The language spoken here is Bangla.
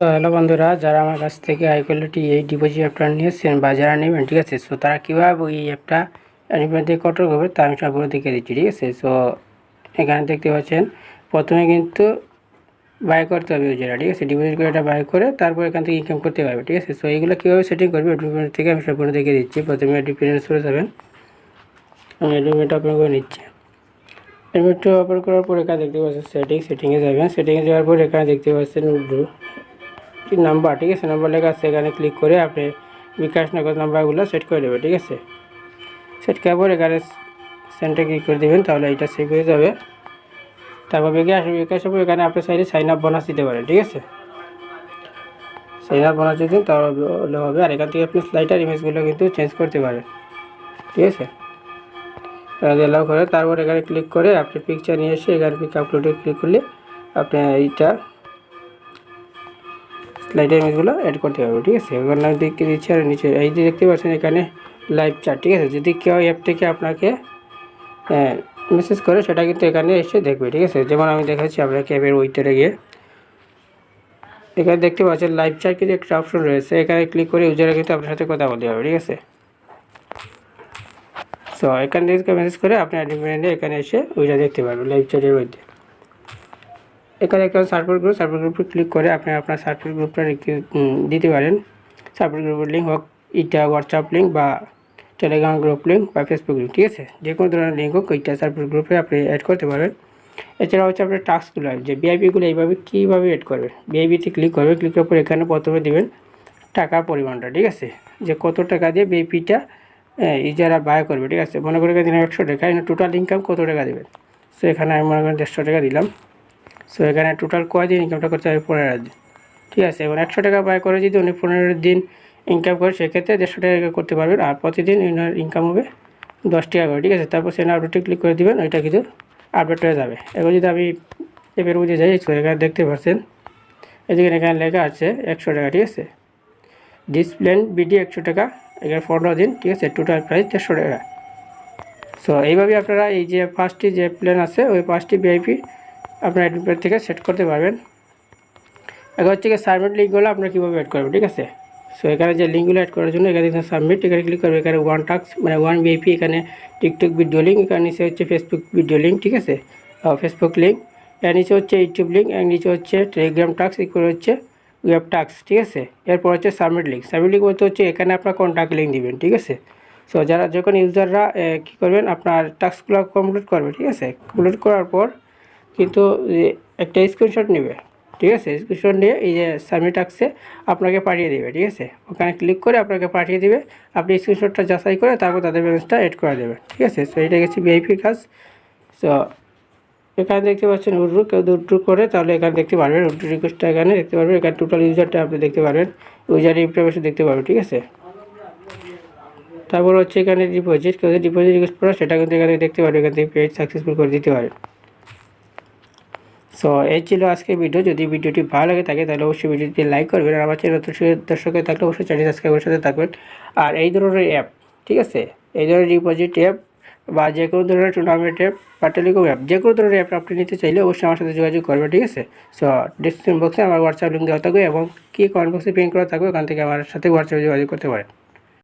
তো হ্যালো বন্ধুরা, যারা আমার কাছ থেকে হাই কোয়ালিটি এই ডিপোজিট অ্যাপটা নিয়েছেন বা যারা নেবেন, ঠিক আছে? সো তারা কীভাবে ওই অ্যাপটা অ্যানিমেন্ট দিয়ে কন্ট্রোল করবে তা আমি সবগুলো দেখে দিচ্ছি, ঠিক আছে? সো এখানে দেখতে পাচ্ছেন, প্রথমে কিন্তু বাই করতে হবে ইউজাররা ঠিক আছে? ডিপোজিট করে এটা বাই করে তারপর এখান থেকে ইনকাম করতে পারবে, ঠিক আছে? সো এইগুলো কীভাবে সেটিং করবে এডমিট থেকে আমি সবগুলো দেখে দিচ্ছি। প্রথমে ডিপেন্ডেন্স করে যাবেন। আমি এডমিট ওপেন করে নিচ্ছি। এডমিটটা ওপেন করার পর এখানে দেখতে পাচ্ছেন সেটিং সেটিংয়ে যাবেন। সেটিংয়ে যাওয়ার পর এখানে দেখতে পাচ্ছেন নাম্বার, ঠিক আছে? নাম্বার লেখা আছে, এখানে ক্লিক করে আপনি বিকাশ নগদ নাম্বারগুলো সেট করে দেবে ঠিক আছে? সেট করার পর এখানে সেন্টার ক্লিক করে দেবেন, তাহলে এটা সেভ হয়ে যাবে। তারপর বিকাশ, বিকাশের পর এখানে আপনি চাইলে সাইন আপ বোনাস দিতে পারেন, ঠিক আছে? সাইন আপ বোনাস দিতেন তাহলে হবে আর এখান থেকে আপনি স্লাইটার ইমেজগুলো কিন্তু চেঞ্জ করতে পারেন, ঠিক আছে? এলাও করে, তারপর এখানে ক্লিক করে আপনি পিকচার নিয়ে এসে এখানে পিক আপলোডে ক্লিক করলে আপনি এইটা স্লাইডের ইমেজগুলো অ্যাড করতে পারব ঠিক আছে? এবার আমি দেখতে দিচ্ছি আর নিচে, এই যে দেখতে পাচ্ছেন এখানে লাইভ চার্ট ঠিক আছে? যদি কেউ অ্যাপ থেকে আপনাকে মেসেজ করে, সেটা কিন্তু এখানে এসে দেখবে, ঠিক আছে? যেমন আমি দেখাচ্ছি আপনাকে অ্যাপের ওইটারে গিয়ে এখানে দেখতে পাচ্ছেন লাইভ চার্ট কিন্তু একটা অপশন রয়েছে। এখানে ক্লিক করে ইউজারে কিন্তু আপনার সাথে কথা বলতে হবে ঠিক আছে? সো এখান থেকে মেসেজ করে আপনি অ্যাডমিনে এখানে এসে ওইটা দেখতে পারবেন লাইভ চ্যাটের মধ্যে এখানে একটা সার্ভার গ্রুপ সার্ভার গ্রুপে ক্লিক করে আপনি আপনার সার্ভার গ্রুপটা দিতে পারেন। সার্ভার গ্রুপের লিঙ্ক হোক ইটা হোয়াটসঅ্যাপ লিঙ্ক বা টেলিগ্রাম গ্রুপ লিঙ্ক বা ফেসবুক লিঙ্ক ঠিক আছে? যে কোনো ধরনের লিঙ্ক হোক, ওইটা সার্ভার গ্রুপে আপনি অ্যাড করতে পারবেন। এছাড়া হচ্ছে আপনার টাস্কগুলো যে বিআইপিগুলো এইভাবে কীভাবে অ্যাড করবেন? বিআইপিতে ক্লিক করবে ক্লিক করার পর এখানে প্রথমে দেবেন টাকার পরিমাণটা, ঠিক আছে? যে কত টাকা দিয়ে বিআইপিটা ইজারা বাই করবে, ঠিক আছে? মনে করে দিলাম একশো টাকা টোটাল ইনকাম কত টাকা দেবেন? সো এখানে আমি মনে করেন দেড়শো টাকা দিলাম। সো এখানে টোটাল কয়দিন ইনকামটা করতে হবে? পনেরো দিন। ঠিক আছে এবং একশো টাকা বাই করে যদি উনি পনেরো দিন ইনকাম করে, সেক্ষেত্রে দেড়শো টাকা করতে পারবেন। আর প্রতিদিন ইনার ইনকাম হবে দশ টাকা করে, ঠিক আছে? তারপর সেখানে আপডেটে ক্লিক করে দেবেন, ওইটা কিন্তু আপডেট হয়ে যাবে। এবার যদি আমি এবার বুঝে যাই এখানে দেখতে পাচ্ছেন এদিকে এখানে লেখা আছে একশো টাকা, ঠিক আছে? ডিসপ্লেন বিডি একশো টাকা, এখানে পনেরো দিন, ঠিক আছে? টোটাল প্রাইস দেড়শো টাকা। সো এইভাবে আপনারা এই যে পাঁচটি যে প্ল্যান আছে, ওই পাঁচটি ভিআইপি আপনার অ্যাডমিট থেকে সেট করতে পারবেন। এবার হচ্ছে কি সাবমিট লিঙ্কগুলো আপনার কীভাবে অ্যাড করবেন, ঠিক আছে? সো এখানে যে লিঙ্কগুলো অ্যাড করার জন্য এখানে সাবমিট এখানে ক্লিক করবে এখানে ওয়ান টাক্স মানে ওয়ান ভিআইপি এখানে টিকটক ভিডিও লিঙ্ক এখানে নিচে হচ্ছে ফেসবুক ভিডিও লিঙ্ক ঠিক আছে? ফেসবুক লিঙ্ক এর নিচে হচ্ছে ইউটিউব লিঙ্ক এর নিচে হচ্ছে টেলিগ্রাম টাক্স এগুলো হচ্ছে ওয়েব টাক্স ঠিক আছে? এরপর হচ্ছে সাবমিট লিঙ্ক সাবমিট লিঙ্ক বলতে হচ্ছে এখানে আপনার কন্ট্যাক্ট লিঙ্ক দিবেন, ঠিক আছে? সো যারা, যখন ইউজাররা কী করবেন, আপনার টাস্কগুলো কমপ্লিট করবে ঠিক আছে? কমপ্লিট করার পর কিন্তু একটা স্ক্রিনশট নেবে, ঠিক আছে? স্ক্রিনশট নিয়ে এই যে সাবমিট আসছে আপনাকে পাঠিয়ে দেবে, ঠিক আছে? ওখানে ক্লিক করে আপনাকে পাঠিয়ে দেবে, আপনি স্ক্রিনশটটা যাচাই করে তারপর তাদের ব্যালেন্সটা এড করে দেবেন ঠিক আছে? সো এটা গেছে ভিআইপি কাজ। সো এখানে দেখতে পাচ্ছেন উড্রু কেউ উড্রু করে, তাহলে এখানে দেখতে পারবেন উড্রু রিকোয়েস্টটা এখানে দেখতে পারবেন। এখানে টোটাল ইউজারটা আপনি দেখতে পারবেন ইউজার ইনফরমেশন দেখতে পারবেন ঠিক আছে? তারপর হচ্ছে এখানে ডিপোজিট কেউ ডিপোজিট রিকোয়েস্ট করা, সেটা কিন্তু এখানে দেখতে পারবেন, এখান থেকে পেজ সাকসেসফুল করে দিতে পারেন। সো এই ছিল আজকের ভিডিও যদি ভিডিওটি ভালো লাগে, থাকে তাহলে অবশ্যই ভিডিওটি লাইক করবেন। আর আমার চ্যানেল দর্শকের থাকলে অবশ্যই চ্যানেল সাবস্ক্রাইব করে সাথে থাকবেন। আর এই ধরনের অ্যাপ ঠিক আছে? এই ধরনের ডিপোজিট অ্যাপ বা যে কোনো ধরনের টুর্নামেন্ট অ্যাপ বা টেলিকম অ্যাপ যে কোনো ধরনের অ্যাপ আপনি নিতে চাইলে অবশ্যই আমার সাথে যোগাযোগ করবেন, ঠিক আছে? সো ডিসক্রিপশন বক্সে আমার হোয়াটসঅ্যাপ লিঙ্ক দেওয়া থাকবে এবং কী কমেন্ট বক্সে পিন করা থাকবে, ওখান থেকে আমার সাথে হোয়াটসঅ্যাপে যোগাযোগ করতে পারেন।